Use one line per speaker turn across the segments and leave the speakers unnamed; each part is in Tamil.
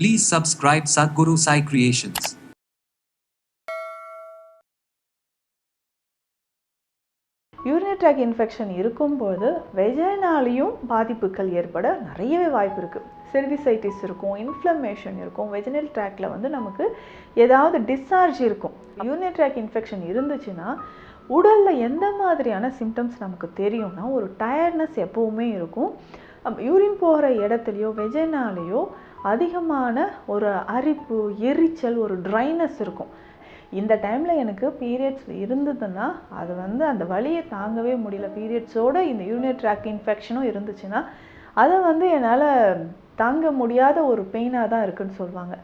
Please subscribe Sadhguru Sai Creations.
Urine tract infection இருக்கும்போது வெஜைனாலையும் பாதிப்புகள் ஏற்பட நிறையவே வாய்ப்பு இருக்குது செர்விசைட்டிஸ் இருக்கும் இன்ஃப்ளமேஷன் இருக்கும் வெஜினல் ட்ராக்ல வந்து நமக்கு ஏதாவது டிஸ்சார்ஜ் இருக்கும். யூரினரி ட்ராக் இன்ஃபெக்ஷன் இருந்துச்சுன்னா உடலில் எந்த மாதிரியான சிம்டம்ஸ் நமக்கு தெரியும்னா ஒரு டயர்ட்னஸ் எப்போவுமே இருக்கும். யூரின் போகிற இடத்துலையோ வெஜைனாலேயோ அதிகமான ஒரு அரிப்பு எரிச்சல் ஒரு ட்ரைனஸ் இருக்கும். இந்த டைமில் எனக்கு பீரியட்ஸ் இருந்ததுன்னா அது வந்து அந்த வலியை தாங்கவே முடியல. பீரியட்ஸோட இந்த யூரினரி ட்ராக் இன்ஃபெக்ஷனும் இருந்துச்சுன்னா அதை வந்து என்னால் தாங்க முடியாத ஒரு பெயினாக தான் இருக்குதுன்னு சொல்லுவாங்க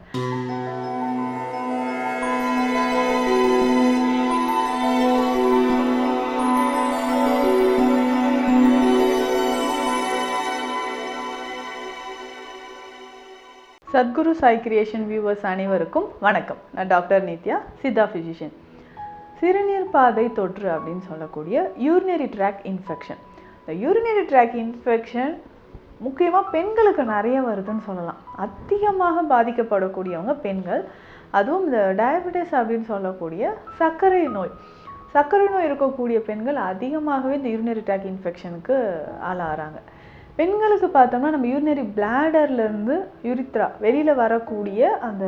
சத்குரு சாய் கிரியேஷன் வியூவர்ஸ் அனைவருக்கும் வணக்கம். நான் டாக்டர் நித்யா சித்தா ஃபிசிஷியன் சிறுநீர் பாதை தொற்று அப்படின்னு சொல்லக்கூடிய யூரினரி ட்ராக் இன்ஃபெக்ஷன் இந்த யூரினரி ட்ராக் இன்ஃபெக்ஷன் முக்கியமாக பெண்களுக்கு நிறைய வருதுன்னு சொல்லலாம். அதிகமாக பாதிக்கப்படக்கூடியவங்க பெண்கள் அதுவும் இந்த டயபெட்டிஸ் அப்படின்னு சொல்லக்கூடிய சர்க்கரை நோய். சர்க்கரை நோய் இருக்கக்கூடிய பெண்கள் அதிகமாகவே இந்த யூரினரி ட்ராக் இன்ஃபெக்ஷனுக்கு ஆளாகிறாங்க. பெண்களுக்கு பார்த்தோம்னா நம்ம யூரினரி பிளாடர்லேருந்து யூரித்ரா வெளியில் வரக்கூடிய அந்த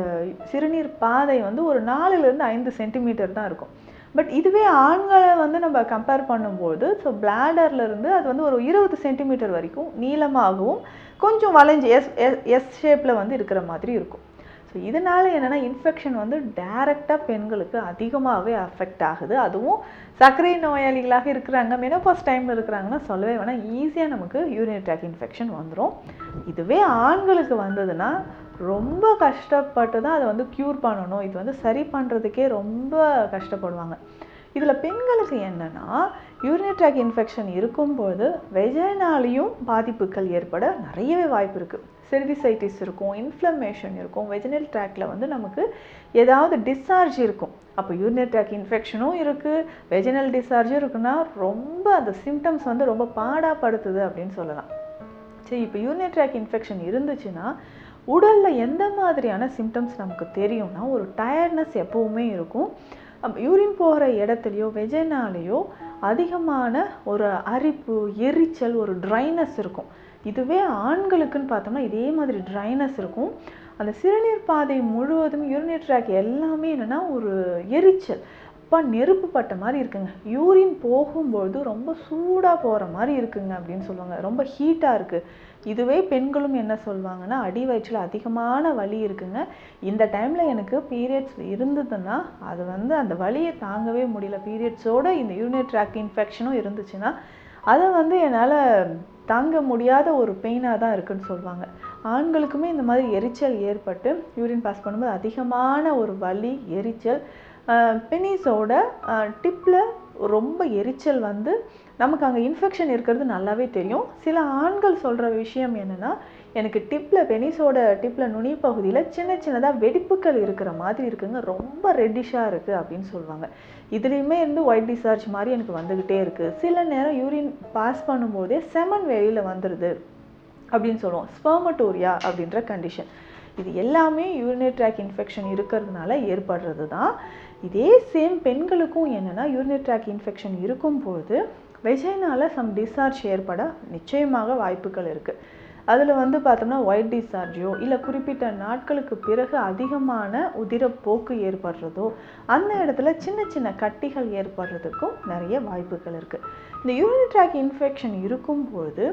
சிறுநீர் பாதை வந்து ஒரு நாலுலேருந்து ஐந்து சென்டிமீட்டர் தான் இருக்கும். பட் இதுவே ஆண்களை வந்து நம்ம கம்பேர் பண்ணும்போது ஸோ பிளாடர்லேருந்து அது வந்து ஒரு இருபது சென்டிமீட்டர் வரைக்கும் நீளமாகவும் கொஞ்சம் வளைஞ்சு எஸ் எஸ் எஸ் ஷேப்பில் வந்து இருக்கிற மாதிரி இருக்கும். ஸோ இதனால் என்னென்னா இன்ஃபெக்ஷன் வந்து டைரெக்டாக பெண்களுக்கு அதிகமாகவே அஃபெக்ட் ஆகுது. அதுவும் சர்க்கரை நோயாளிகளாக இருக்கிறாங்க மெனோபாஸ் டைமில் இருக்கிறாங்கன்னா சொல்லவே வேணாம் ஈஸியாக நமக்கு யூரின் ட்ராக் இன்ஃபெக்ஷன் வந்துடும் இதுவே ஆண்களுக்கு வந்ததுன்னா ரொம்ப கஷ்டப்பட்டு தான் அதை வந்து க்யூர் பண்ணணும். இது வந்து சரி பண்ணுறதுக்கே ரொம்ப கஷ்டப்படுவாங்க. இதில் பெண்களுக்கு என்னென்னா யூரினரி ட்ராக் இன்ஃபெக்ஷன் இருக்கும்போது வெஜனாலையும் பாதிப்புகள் ஏற்பட நிறையவே வாய்ப்பு இருக்குது செர்விசைட்டிஸ் இருக்கும் இன்ஃப்ளமேஷன் இருக்கும் வெஜினல் ட்ராக்டில் வந்து நமக்கு ஏதாவது டிஸ்சார்ஜ் இருக்கும். அப்போ யூரினரி ட்ராக் இன்ஃபெக்ஷனும் இருக்குது வெஜினல் டிஸ்சார்ஜும் இருக்குன்னா ரொம்ப அந்த சிம்டம்ஸ் வந்து ரொம்ப பாடாப்படுத்துது அப்படின்னு சொல்லலாம். சரி இப்போ யூரினரி ட்ராக் இன்ஃபெக்ஷன் இருந்துச்சுன்னா உடலில் எந்த மாதிரியான சிம்டம்ஸ் நமக்கு தெரியும்னா ஒரு டயர்ட்னஸ் எப்போவுமே இருக்கும். யூரின் போகிற இடத்துலையோ வெஜனாலேயோ அதிகமான ஒரு அரிப்பு எரிச்சல் ஒரு ட்ரைனஸ் இருக்கும். இதுவே ஆண்களுக்குன்னு பார்த்தோம்னா இதே மாதிரி ட்ரைனஸ் இருக்கும். அந்த சிறுநீர் பாதை முழுவதும் யூரினரி ட்ராக் எல்லாமே என்னென்னா ஒரு எரிச்சல். அப்பா நெருப்பு பட்ட மாதிரி இருக்குங்க. யூரின் போகும்பொழுது ரொம்ப சூடாக போகிற மாதிரி இருக்குங்க அப்படின்னு சொல்லுவாங்க. ரொம்ப ஹீட்டாக இருக்குது இதுவே பெண்களும் என்ன சொல்லுவாங்கன்னா அடி வயிற்றில் அதிகமான வலி இருக்குங்க. இந்த டைமில் எனக்கு பீரியட்ஸ் இருந்ததுன்னா அது வந்து அந்த வலியை தாங்கவே முடியல. பீரியட்ஸோட இந்த யூரினரி ட்ராக் இன்ஃபெக்ஷனும் இருந்துச்சுன்னா அதை வந்து என்னால் தாங்க முடியாத ஒரு பெயினாக தான் இருக்குன்னு சொல்லுவாங்க. ஆண்களுக்குமே இந்த மாதிரி எரிச்சல் ஏற்பட்டு யூரின் பாஸ் பண்ணும்போது அதிகமான ஒரு வலி எரிச்சல் பெனிஸோட டிப்பில் ரொம்ப எரிச்சல் வந்து நமக்கு அங்கே இன்ஃபெக்ஷன் இருக்கிறது நல்லாவே தெரியும். சில ஆண்கள் சொல்கிற விஷயம் என்னென்னா எனக்கு டிப்பில் பெனிஸோட டிப்பில் நுனி பகுதியில் சின்ன சின்னதாக வெடிப்புகள் இருக்கிற மாதிரி இருக்குங்க. ரொம்ப ரெட்டிஷாக இருக்குது அப்படின்னு சொல்லுவாங்க. இதுலேயுமே இருந்து ஒயிட் டிசார்ஜ் மாதிரி எனக்கு வந்துக்கிட்டே இருக்குது சில நேரம் யூரின் பாஸ் பண்ணும்போதே செமன் வெளியில் வந்துடுது அப்படின்னு சொல்லுவோம். ஸ்பெர்மட்டோரியா அப்படின்ற கண்டிஷன் இது எல்லாமே யூரினரி ட்ராக் இன்ஃபெக்ஷன் இருக்கிறதுனால ஏற்படுறது தான் இதே சேம் பெண்களுக்கும் என்னென்னா யூரினரி ட்ராக் இன்ஃபெக்ஷன் இருக்கும்போது வெஜைனால் சம் டிஸ்சார்ஜ் ஏற்பட நிச்சயமாக வாய்ப்புகள் இருக்குது அதில் வந்து பார்த்தோம்னா ஒயிட் டிஸ்சார்ஜோ இல்லை குறிப்பிட்ட நாட்களுக்கு பிறகு அதிகமான உதிரப்போக்கு ஏற்படுறதோ அந்த இடத்துல சின்ன சின்ன கட்டிகள் ஏற்படுறதுக்கும் நிறைய வாய்ப்புகள் இருக்குது இந்த யூரின் ட்ராக் இன்ஃபெக்ஷன் இருக்கும்பொழுது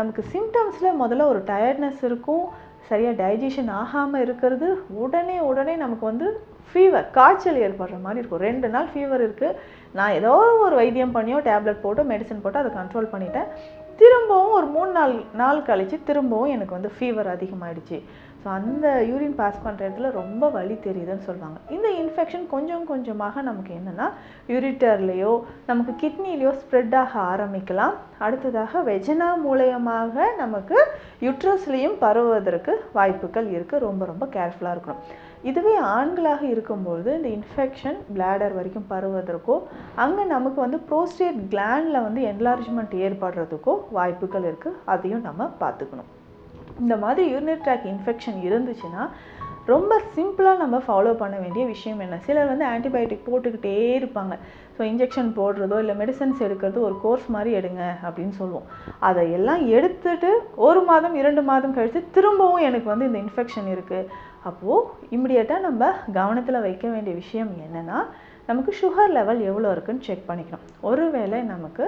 நமக்கு சிம்டம்ஸில் முதல்ல ஒரு டயர்ட்னஸ் இருக்கும். சரியாக டைஜஷன் ஆகாமல் இருக்கிறது உடனே உடனே நமக்கு வந்து ஃபீவர் காய்ச்சல் ஏற்படுற மாதிரி இருக்கும். ரெண்டு நாள் ஃபீவர் இருக்குது நான் ஏதோ ஒரு வைத்தியம் பண்ணியோ டேப்லெட் போட்டோ மெடிசன் போட்டு அதை கண்ட்ரோல் பண்ணிட்டேன். திரும்பவும் ஒரு மூணு நாள் நாள் கழித்து திரும்பவும் எனக்கு வந்து ஃபீவர் அதிகமாகிடுச்சு ஸோ அந்த யூரின் பாஸ் பண்ணுற இடத்துல ரொம்ப வலி தெரியுதுன்னு சொல்லுவாங்க. இந்த இன்ஃபெக்ஷன் கொஞ்சம் கொஞ்சமாக நமக்கு என்னென்னா யூரிட்டர்லேயோ நமக்கு கிட்னிலேயோ ஸ்ப்ரெட் ஆக ஆரம்பிக்கலாம். அடுத்ததாக வெஜனா மூலயமாக நமக்கு யுட்ரஸ்லேயும் பரவுவதற்கு வாய்ப்புகள் இருக்குது ரொம்ப ரொம்ப கேர்ஃபுல்லாக இருக்கணும். இதுவே ஆண்களாக இருக்கும்போது இந்த இன்ஃபெக்ஷன் பிளாடர் வரைக்கும் பரவுவதற்கோ அங்கே நமக்கு வந்து ப்ரோஸ்டேட் கிளாண்டில் வந்து என்லார்ஜ்மெண்ட் ஏற்படுறதுக்கோ வாய்ப்புகள் இருக்குது அதையும் நம்ம பார்த்துக்கணும். இந்த மாதிரி யூரினரி ட்ராக் இன்ஃபெக்ஷன் இருந்துச்சுன்னா ரொம்ப சிம்பிளாக நம்ம ஃபாலோ பண்ண வேண்டிய விஷயம் என்ன? சிலர் வந்து ஆன்டிபயோட்டிக் போட்டுக்கிட்டே இருப்பாங்க. ஸோ இன்ஜெக்ஷன் போடுறதோ இல்லை மெடிசன்ஸ் எடுக்கிறதோ ஒரு கோர்ஸ் மாதிரி எடுங்க அப்படின்னு சொல்லுவோம். அதை எல்லாம் எடுத்துட்டு ஒரு மாதம் இரண்டு மாதம் கழித்து திரும்பவும் எனக்கு வந்து இந்த இன்ஃபெக்ஷன் இருக்குது அப்போது இம்மிடியட்டாக நம்ம கவனத்தில் வைக்க வேண்டிய விஷயம் என்னென்னா நமக்கு சுகர் லெவல் எவ்வளோ இருக்குன்னு செக் பண்ணிக்கணும். ஒருவேளை நமக்கு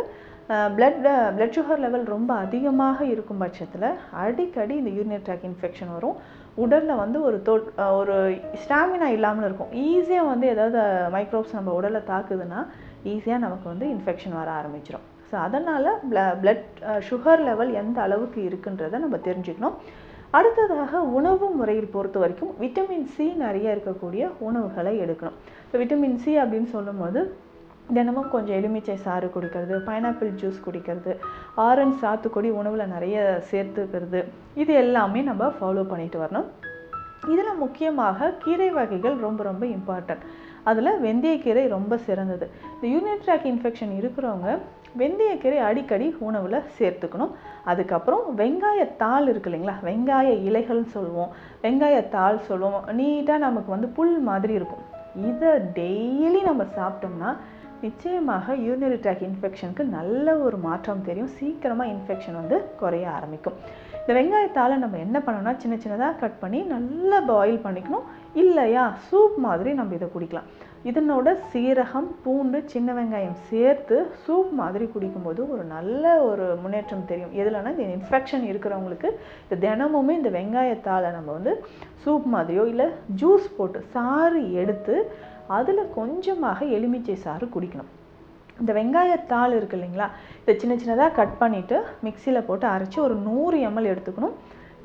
பிளட் பிளட் சுகர் லெவல் ரொம்ப அதிகமாக இருக்கும் பட்சத்தில் அடிக்கடி இந்த யூரினரி ட்ராக் இன்ஃபெக்ஷன் வரும். உடலில் வந்து ஒரு தொ ஒரு ஸ்டாமினா இல்லாமல் இருக்கும். ஈஸியாக வந்து ஏதாவது மைக்ரோப்ஸ் நம்ம உடலை தாக்குதுன்னா ஈஸியாக நமக்கு வந்து இன்ஃபெக்ஷன் வர ஆரம்பிச்சிடும் ஸோ அதனால் ப்ள பிளட் சுகர் லெவல் எந்த அளவுக்கு இருக்குன்றதை நம்ம தெரிஞ்சுக்கணும். அடுத்ததாக உணவு முறையில் பொறுத்த வரைக்கும் விட்டமின் சி நிறைய இருக்கக்கூடிய உணவுகளை எடுக்கணும். இப்போ விட்டமின் சி அப்படின்னு சொல்லும்போது தினமும் கொஞ்சம் எலுமிச்சை சாறு குடிக்கிறது பைனாப்பிள் ஜூஸ் குடிக்கிறது ஆரஞ்சு சாத்துக்குடி உணவில் நிறைய சேர்த்துக்கிறது. இது எல்லாமே நம்ம ஃபாலோ பண்ணிட்டு வரணும். இதில் முக்கியமாக கீரை வகைகள் ரொம்ப ரொம்ப இம்பார்ட்டன்ட் அதில் வெந்தயக்கீரை ரொம்ப சிறந்தது. இந்த யூனிட் ட்ராக் இன்ஃபெக்ஷன் இருக்கிறவங்க வெந்தயக்கீரை அடிக்கடி உணவில் சேர்த்துக்கணும். அதுக்கப்புறம் வெங்காயத்தாள் இருக்கு இல்லைங்களா? வெங்காய இலைகள்னு சொல்லுவோம். வெங்காயத்தாள் சொல்லுவோம். நீட்டாக நமக்கு வந்து புல் மாதிரி இருக்கும். இதை டெய்லி நம்ம சாப்பிட்டோம்னா நிச்சயமாக யூரினரி ட்ராக் இன்ஃபெக்ஷனுக்கு நல்ல ஒரு மாற்றம் தெரியும். சீக்கிரமாக இன்ஃபெக்ஷன் வந்து குறைய ஆரம்பிக்கும். இந்த வெங்காயத்தால் நம்ம என்ன பண்ணணும்னா சின்ன சின்னதாக கட் பண்ணி நல்லா பாயில் பண்ணிக்கணும். இல்லையா? சூப் மாதிரி நம்ம இதை குடிக்கலாம். இதனோட சீரகம் பூண்டு சின்ன வெங்காயம் சேர்த்து சூப் மாதிரி குடிக்கும்போது ஒரு நல்ல ஒரு முன்னேற்றம் தெரியும். எதுலன்னா இந்த இன்ஃபெக்ஷன் இருக்கிறவங்களுக்கு இந்த தினமுமே இந்த வெங்காயத்தால் நம்ம வந்து சூப் மாதிரியோ இல்லை ஜூஸ் போட்டு சாறு எடுத்து அதில் கொஞ்சமாக எலுமிச்சை சாறு குடிக்கணும். இந்த வெங்காயத்தாள் இருக்கு இல்லைங்களா இதை சின்ன சின்னதாக கட் பண்ணிவிட்டு மிக்சியில் போட்டு அரைச்சி ஒரு நூறு எம்எல் எடுத்துக்கணும்.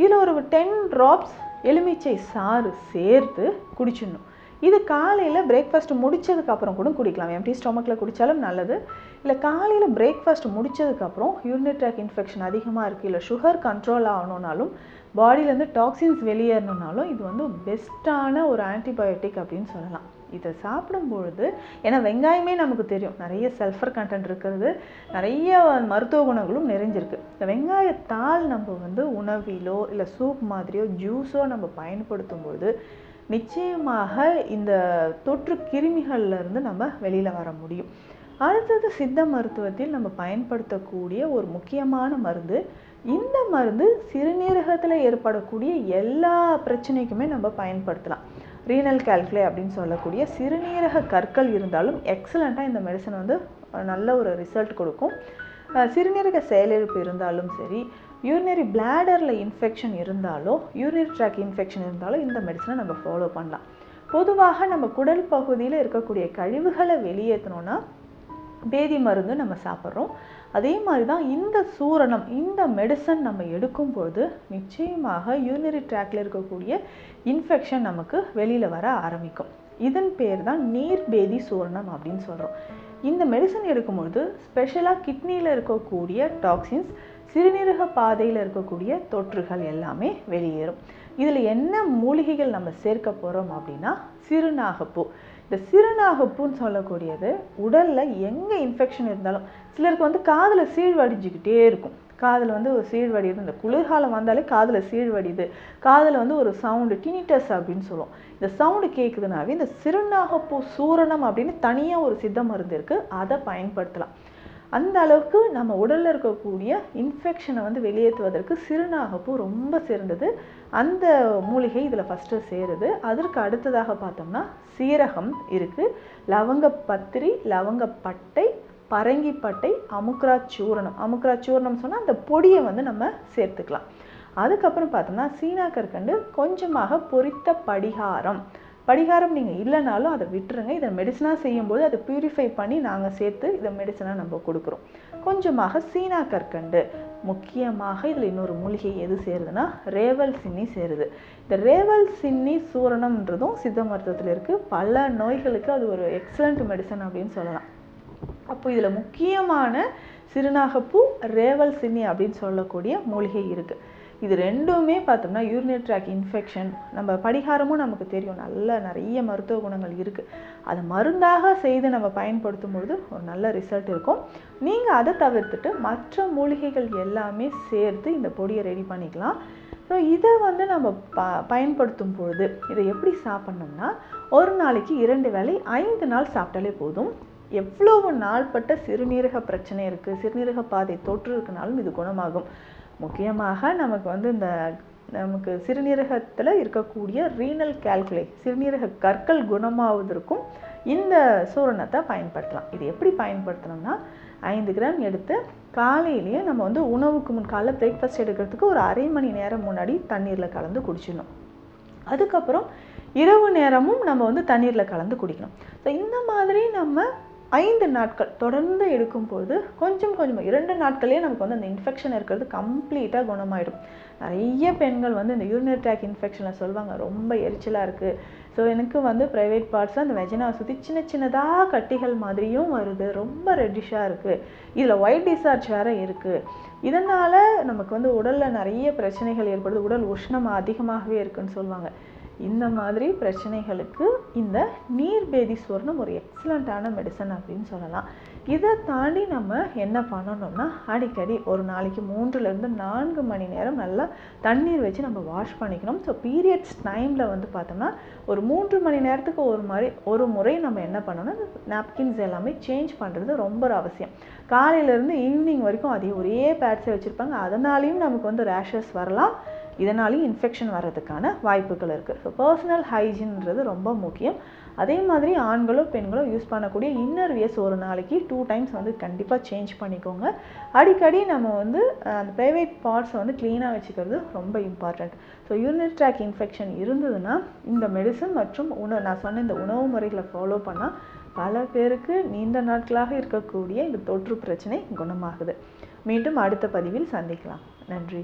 இதில் ஒரு டென் ட்ராப்ஸ் எலுமிச்சை சாறு சேர்த்து குடிச்சிடணும். இது காலையில் பிரேக்ஃபாஸ்ட் முடிச்சதுக்கப்புறம் கூட குடிக்கலாம். எம்டி ஸ்டொமக்கில் குடித்தாலும் நல்லது. இல்லை காலையில் பிரேக்ஃபாஸ்ட் முடிச்சதுக்கப்புறம் யூரினரி ட்ராக் இன்ஃபெக்ஷன் அதிகமாக இருக்குது இல்லை சுகர் கண்ட்ரோல் ஆகணுன்னாலும் பாடியிலேருந்து டாக்ஸின்ஸ் வெளியேறணுன்னாலும் இது வந்து பெஸ்ட்டான ஒரு ஆன்டிபயோட்டிக் அப்படின்னு சொல்லலாம். இதை சாப்பிடும் பொழுது ஏன்னா வெங்காயமே நமக்கு தெரியும் நிறைய சல்ஃபர் கண்டென்ட் இருக்கிறது நிறைய மருத்துவ குணங்களும் நிறைஞ்சிருக்கு. இந்த வெங்காயத்தால் நம்ம வந்து உணவிலோ இல்லை சூப் மாதிரியோ ஜூஸோ நம்ம பயன்படுத்தும் பொழுது நிச்சயமாக இந்த தொற்று கிருமிகள்லேருந்து நம்ம வெளியில் வர முடியும். அடுத்தது சித்த மருத்துவத்தில் நம்ம பயன்படுத்தக்கூடிய ஒரு முக்கியமான மருந்து. இந்த மருந்து சிறுநீரகத்தில் ஏற்படக்கூடிய எல்லா பிரச்சனைக்குமே நம்ம பயன்படுத்தலாம். ரீனல் கால்குலே அப்படின்னு சொல்லக்கூடிய சிறுநீரக கற்கள் இருந்தாலும் எக்ஸலண்ட்டாக இந்த மெடிசன் வந்து நல்ல ஒரு ரிசல்ட் கொடுக்கும். சிறுநீரக செயலிழப்பு இருந்தாலும் சரி யூரினரி பிளாடரில் இன்ஃபெக்ஷன் இருந்தாலோ யூரினரி ட்ராக் இன்ஃபெக்ஷன் இருந்தாலோ இந்த மெடிசனை நம்ம ஃபாலோ பண்ணலாம். பொதுவாக நம்ம குடல் பகுதியில் இருக்கக்கூடிய கழிவுகளை வெளியேற்றணும்னா பேதி மருந்து நம்ம சாப்பிட்றோம். அதே மாதிரி தான் இந்த சூரணம் இந்த மெடிசன் நம்ம எடுக்கும்போது நிச்சயமாக யூனரி ட்ராக்ல இருக்கக்கூடிய இன்ஃபெக்ஷன் நமக்கு வெளியில் வர ஆரம்பிக்கும். இதன் பேர் தான் நீர் பேதி சூரணம் அப்படின்னு சொல்கிறோம் இந்த மெடிசன் எடுக்கும்பொழுது ஸ்பெஷலாக கிட்னியில் இருக்கக்கூடிய டாக்ஸின்ஸ் சிறுநீரக பாதையில் இருக்கக்கூடிய தொற்றுகள் எல்லாமே வெளியேறும். இதில் என்ன மூலிகைகள் நம்ம சேர்க்க போகிறோம் அப்படின்னா சிறுநாகப்பூ. இந்த சிறுநாகப்பூன்னு சொல்லக்கூடியது உடலில் எங்கே இன்ஃபெக்ஷன் இருந்தாலும் சிலருக்கு வந்து காதில் சீழ் வடிஞ்சிக்கிட்டே இருக்கும். காதில் வந்து ஒரு சீழ்வடியுது இந்த குளிர்காலம் வந்தாலே காதில் சீழ்வடியுது. காதில் வந்து ஒரு சவுண்டு டினிட்டஸ் அப்படின்னு சொல்லுவோம். இந்த சவுண்டு கேட்குதுனாவே இந்த சிறுநாகப்பூ சூரணம் அப்படின்னு தனியாக ஒரு சித்த மருந்து இருக்குது அதை பயன்படுத்தலாம். அந்த அளவுக்கு நம்ம உடலில் இருக்கக்கூடிய இன்ஃபெக்ஷனை வந்து வெளியேற்றுவதற்கு சிறுநாகப்பூ ரொம்ப சிறந்தது. அந்த மூலிகை இதில் ஃபஸ்ட்டு சேருது. அதற்கு அடுத்ததாக பார்த்தோம்னா சீரகம் இருக்குது லவங்கப்பத்திரி லவங்கப்பட்டை பரங்கிப்பட்டை அமுக்ரா சூரணம் அமுக்ரா சூரணம் சொன்னால் அந்த பொடியை வந்து நம்ம சேர்த்துக்கலாம். அதுக்கப்புறம் பார்த்தோம்னா சீனா கற்கண்டு கொஞ்சமாக பொரித்த படிகாரம். படிகாரம் நீங்கள் இல்லைனாலும் அதை விட்டுருங்க. இதை மெடிசனாக செய்யும்போது அதை பியூரிஃபை பண்ணி நாங்கள் சேர்த்து இதை மெடிசனாக நம்ம கொடுக்குறோம். கொஞ்சமாக சீனா கற்கண்டு. முக்கியமாக இதில் இன்னொரு மூலிகை எது சேருதுன்னா ரேவல் சின்னி சேருது. இந்த ரேவல் சின்னி சூரணம்ன்றதும் சித்த மருத்துவத்தில் இருக்குது பல நோய்களுக்கு அது ஒரு எக்ஸலண்ட் மெடிசன் அப்படின்னு சொல்லலாம். அப்போ இதில் முக்கியமான சிறுநாகப்பூ ரேவல் சின்னி அப்படின்னு சொல்லக்கூடிய மூலிகை இருக்குது இது ரெண்டுமே பார்த்தோம்னா யூரினரி ட்ராக் இன்ஃபெக்ஷன் நம்ம படிகாரமும் நமக்கு தெரியும். நல்ல நிறைய மருத்துவ குணங்கள் இருக்குது அதை மருந்தாக செய்து நம்ம பயன்படுத்தும் பொழுது ஒரு நல்ல ரிசல்ட் இருக்கும். நீங்கள் அதை தவிர்த்துட்டு மற்ற மூலிகைகள் எல்லாமே சேர்த்து இந்த பொடியை ரெடி பண்ணிக்கலாம். ஸோ இதை வந்து நம்ம ப பயன்படுத்தும் பொழுது இதை எப்படி சாப்பிட்ணும்னா ஒரு நாளைக்கு இரண்டு வேளை ஐந்து நாள் சாப்பிட்டாலே போதும். எவ்வளவு நாள்பட்ட சிறுநீரக பிரச்சனை இருக்குது சிறுநீரக பாதை தொற்று இருக்குனாலும் இது குணமாகும். முக்கியமாக நமக்கு வந்து இந்த நமக்கு சிறுநீரகத்தில் இருக்கக்கூடிய ரீனல் கால்குலை சிறுநீரக கற்கள் குணமாவதற்கும் இந்த சூரணத்தை பயன்படுத்தலாம். இது எப்படி பயன்படுத்தணும்னா ஐந்து கிராம் எடுத்து காலையிலேயே நம்ம வந்து உணவுக்கு முன் காலைல பிரேக்ஃபாஸ்ட் எடுக்கிறதுக்கு ஒரு அரை மணி நேரம் முன்னாடி தண்ணீரில் கலந்து குடிச்சிடணும். அதுக்கப்புறம் இரவு நேரமும் நம்ம வந்து தண்ணீரில் கலந்து குடிக்கணும். ஸோ இந்த மாதிரி நம்ம ஐந்து நாட்கள் தொடர்ந்து எடுக்கும்போது கொஞ்சம் கொஞ்சமாக இரண்டு நாட்களே நமக்கு வந்து அந்த இன்ஃபெக்ஷன் இருக்கிறது கம்ப்ளீட்டாக குணமாயிடும். நிறைய பெண்கள் வந்து இந்த யூரினரி ட்ராக் இன்ஃபெக்ஷனில் சொல்லுவாங்க ரொம்ப எரிச்சலாக இருக்குது ஸோ எனக்கு வந்து ப்ரைவேட் பார்ட்ஸில் அந்த வெஜனாவை சுற்றி சின்ன சின்னதாக கட்டிகள் மாதிரியும் வருது ரொம்ப ரெட்டிஷாக இருக்குது இதில் ஒயிட் டிஸ்சார்ஜ் வேறு இருக்குது இதனால் நமக்கு வந்து உடலில் நிறைய பிரச்சனைகள் ஏற்படுது உடல் உஷ்ணம் அதிகமாகவே இருக்குதுன்னு சொல்லுவாங்க இந்த மாதிரி பிரச்சனைகளுக்கு இந்த நீர்பேதி சுவர்ணம் ஒரு எக்ஸலண்ட்டான மெடிசன் அப்படின்னு சொல்லலாம். இதை தாண்டி நம்ம என்ன பண்ணணும்னா அடிக்கடி ஒரு நாளைக்கு மூன்றுலேருந்து நான்கு மணி நேரம் நல்லா தண்ணீர் வச்சு நம்ம வாஷ் பண்ணிக்கணும். ஸோ பீரியட்ஸ் டைமில் வந்து பார்த்தோம்னா ஒரு மூன்று மணி நேரத்துக்கு ஒரு மாதிரி ஒரு முறை நம்ம என்ன பண்ணணும்னா நாப்கின்ஸ் எல்லாமே சேஞ்ச் பண்ணுறது ரொம்ப அவசியம். காலையிலேருந்து ஈவினிங் வரைக்கும் அதே ஒரே பேட்ஸை வச்சுருப்பாங்க. அதனாலேயும் நமக்கு வந்து ரேஷஸ் வரலாம். இதனாலேயும் இன்ஃபெக்ஷன் வர்றதுக்கான வாய்ப்புகள் இருக்குது ஸோ பர்சனல் ஹைஜின்ன்றது ரொம்ப முக்கியம். அதே மாதிரி ஆண்களோ பெண்களோ யூஸ் பண்ணக்கூடிய இன்னர் வியர்ஸ் ஒரு நாளைக்கு டூ டைம்ஸ் வந்து கண்டிப்பாக சேஞ்ச் பண்ணிக்கோங்க. அடிக்கடி நம்ம வந்து அந்த ப்ரைவேட் பார்ட்ஸை வந்து க்ளீனாக வச்சுக்கிறது ரொம்ப important so urinary tract infection இருந்ததுன்னா இந்த மெடிசன் மற்றும் உணவு நான் சொன்ன இந்த உணவு முறைகளை ஃபாலோ பண்ணால் பல பேருக்கு நீண்ட நாட்களாக இருக்கக்கூடிய இந்த தொற்று பிரச்சனை குணமாகுது. மீண்டும் அடுத்த பதிவில் சந்திக்கலாம். நன்றி.